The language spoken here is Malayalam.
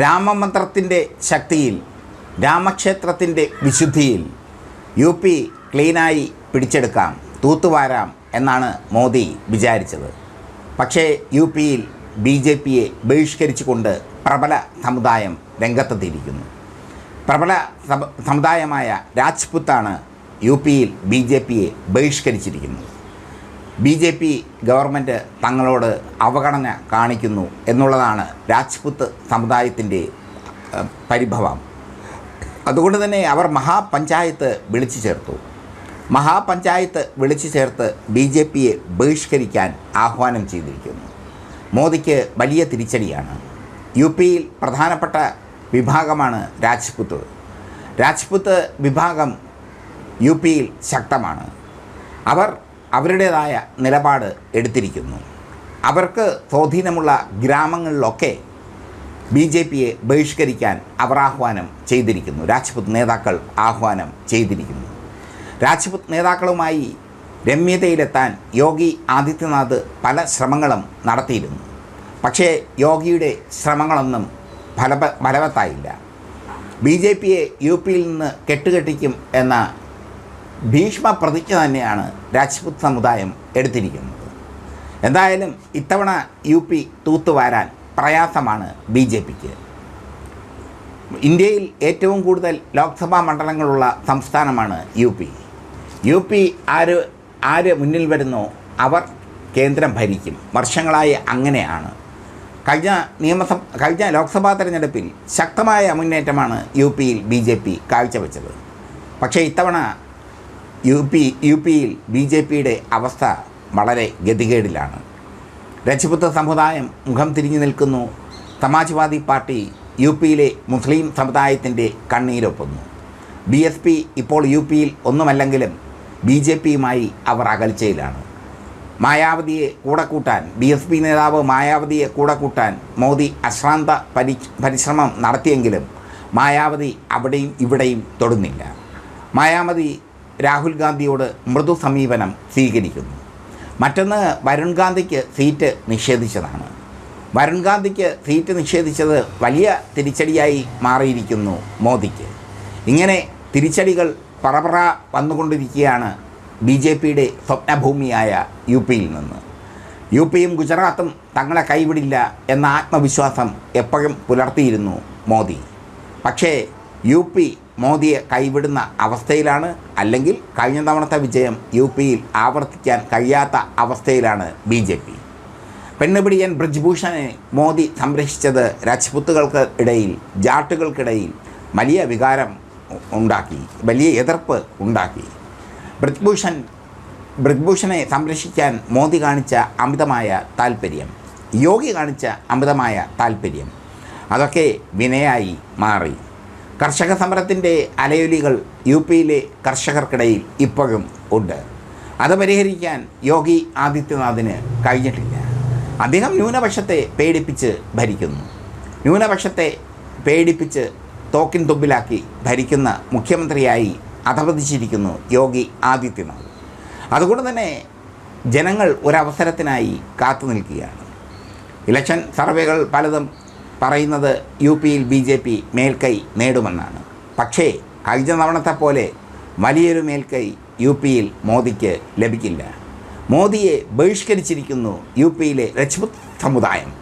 രാമമന്ത്രത്തിന്റെ ശക്തിയിൽ രാമക്ഷേത്രത്തിന്റെ വിശുദ്ധിയിൽ യു പി ക്ലീനായി പിടിച്ചെടുക്കാം തൂത്തുവാരാം എന്നാണ് മോദി വിചാരിച്ചത്. പക്ഷേ യു പിയിൽ ബി ജെ പിയെ ബഹിഷ്കരിച്ചുകൊണ്ട് പ്രബല സമുദായം രംഗത്തെത്തിയിരിക്കുന്നു. പ്രബല സമ- സമുദായമായ രാജ്പുത്താണ് യു പിയിൽ ബി ജെ പിയെ ബഹിഷ്കരിച്ചിരിക്കുന്നത്. ബി ജെ പി ഗവൺമെന്റ് തങ്ങളോട് അവഗണന കാണിക്കുന്നു എന്നുള്ളതാണ് രാജ്പുത്ത് സമുദായത്തിന്റെ പരിഭവം. അതുകൊണ്ട് തന്നെ അവർ മഹാപഞ്ചായത്ത് വിളിച്ചു ചേർത്തു. മഹാപഞ്ചായത്ത് വിളിച്ചു ചേർത്ത് ബി ജെ പിയെ ബഹിഷ്കരിക്കാൻ ആഹ്വാനം ചെയ്തിരിക്കുന്നു. മോദിക്ക് വലിയ തിരിച്ചടിയാണ്. യു പിയിൽ പ്രധാനപ്പെട്ട വിഭാഗമാണ് രാജ്പുത്ത് രാജ്പുത്ത് വിഭാഗം യു പിയിൽ ശക്തമാണ്. അവർ അവരുടേതായ നിലപാട് എടുത്തിരിക്കുന്നു. അവർക്ക് സ്വാധീനമുള്ള ഗ്രാമങ്ങളിലൊക്കെ ബി ജെ പിയെ ബഹിഷ്കരിക്കാൻ അവർ ആഹ്വാനം ചെയ്തിരിക്കുന്നു. രാജ്പുത് നേതാക്കൾ ആഹ്വാനം ചെയ്തിരിക്കുന്നു. രാജ്പുത് നേതാക്കളുമായി രമ്യതയിലെത്താൻ യോഗി ആദിത്യനാഥ് പല ശ്രമങ്ങളും നടത്തിയിരുന്നു. പക്ഷേ യോഗിയുടെ ശ്രമങ്ങളൊന്നും ഫല ഫലവത്തായില്ല. ബി ജെ പിയെ യു പിയിൽ നിന്ന് കെട്ടുകെട്ടിക്കും എന്ന ഭീഷ്മ പ്രതിജ്ഞ തന്നെയാണ് രാജ്പുത് സമുദായം എടുത്തിരിക്കുന്നത്. എന്തായാലും ഇത്തവണ യു പി തൂത്തുവാരാൻ പ്രയാസമാണ് ബി ജെ പിക്ക്. ഇന്ത്യയിൽ ഏറ്റവും കൂടുതൽ ലോക്സഭാ മണ്ഡലങ്ങളുള്ള സംസ്ഥാനമാണ് U P. U P R ആര് മുന്നിൽ വരുന്നോ അവർ കേന്ദ്രം ഭരിക്കും. വർഷങ്ങളായി അങ്ങനെയാണ്. കഴിഞ്ഞ നിയമസഭ കഴിഞ്ഞ ലോക്സഭാ തെരഞ്ഞെടുപ്പിൽ ശക്തമായ മുന്നേറ്റമാണ് യു പിയിൽ ബി ജെ പി കാഴ്ചവെച്ചത്. പക്ഷേ ഇത്തവണ യു പി യു പിയിൽ ബി ജെ പിയുടെ അവസ്ഥ വളരെ ഗതികേടിലാണ്. രജപുത്ര സമുദായം മുഖം തിരിഞ്ഞു നിൽക്കുന്നു. സമാജ്വാദി പാർട്ടി യു പിയിലെ മുസ്ലിം സമുദായത്തിന്റെ കണ്ണീരൊപ്പുന്നു. ബി എസ് പി ഇപ്പോൾ യു പിയിൽ ഒന്നുമല്ലെങ്കിലും ബി ജെ പിയുമായി അവർ അകൽച്ചയിലാണ്. മായാവതിയെ കൂടെ കൂട്ടാൻ ബി എസ് പി നേതാവ് മായാവതിയെ കൂടെ കൂട്ടാൻ മോദി അശ്രാന്ത പരി പരിശ്രമം നടത്തിയെങ്കിലും മായാവതി അവിടെയും ഇവിടെയും തൊടുന്നില്ല. മായാവതി രാഹുൽ ഗാന്ധിയോട് മൃദു സമീപനം സ്വീകരിക്കുന്നു. മറ്റൊന്ന് വരുൺ ഗാന്ധിക്ക് സീറ്റ് നിഷേധിച്ചതാണ്. വരുൺ ഗാന്ധിക്ക് സീറ്റ് നിഷേധിച്ചത് വലിയ തിരിച്ചടിയായി മാറിയിരിക്കുന്നു മോദിക്ക്. ഇങ്ങനെ തിരിച്ചടികൾ പറപറ വന്നുകൊണ്ടിരിക്കുകയാണ് ബി ജെ പിയുടെ സ്വപ്നഭൂമിയായ യു പിയിൽ നിന്ന്. യു പിയും ഗുജറാത്തും തങ്ങളെ കൈവിടില്ല എന്ന ആത്മവിശ്വാസം എപ്പോഴും പുലർത്തിയിരുന്നു മോദി. പക്ഷേ യു പി മോദിയെ കൈവിടുന്ന അവസ്ഥയിലാണ് അല്ലെങ്കിൽ കഴിഞ്ഞ തവണത്തെ വിജയം യു പിയിൽ ആവർത്തിക്കാൻ കഴിയാത്ത അവസ്ഥയിലാണ് ബി ജെ പി. പെണ്ണുപിടിയൻ ബ്രിജ്ഭൂഷണെ മോദി സംരക്ഷിച്ചത് രാജ്പുത്തുകൾക്ക് ഇടയിൽ ജാട്ടുകൾക്കിടയിൽ വലിയ വികാരം ഉണ്ടാക്കി വലിയ എതിർപ്പ് ഉണ്ടാക്കി. ബ്രിജ്ഭൂഷൺ ബ്രിജ്ഭൂഷണെ സംരക്ഷിക്കാൻ മോദി കാണിച്ച അമിതമായ താല്പര്യം യോഗി കാണിച്ച അമിതമായ താല്പര്യം അതൊക്കെ വിനയായി മാറി. കർഷക സമരത്തിന്റെ അലയൊലികൾ യു പിയിലെ കർഷകർക്കിടയിൽ ഇപ്പോഴും ഉണ്ട്. അത് പരിഹരിക്കാൻ യോഗി ആദിത്യനാഥിന് കഴിഞ്ഞിട്ടില്ല. അദ്ദേഹം ന്യൂനപക്ഷത്തെ പേടിപ്പിച്ച് ഭരിക്കുന്നു. ന്യൂനപക്ഷത്തെ പേടിപ്പിച്ച് തോക്കിൻ തുമ്പിലാക്കി ഭരിക്കുന്ന മുഖ്യമന്ത്രിയായി അധപതിച്ചിരിക്കുന്നു യോഗി ആദിത്യനാഥ്. അതുകൊണ്ട് തന്നെ ജനങ്ങൾ ഒരവസരത്തിനായി കാത്തു നിൽക്കുകയാണ് ഇലക്ഷൻ സർവേകൾ പലതും പറയുന്നത് യു പിയിൽ ബി ജെ പി മേൽക്കൈ നേടുമെന്നാണ്. പക്ഷേ കഴിഞ്ഞ തവണത്തെ പോലെ വലിയൊരു മേൽക്കൈ യു പിയിൽ മോദിക്ക് ലഭിക്കില്ല. മോദിയെ ബഹിഷ്കരിച്ചിരിക്കുന്നു യു പിയിലെ രജ്പുത് സമുദായം.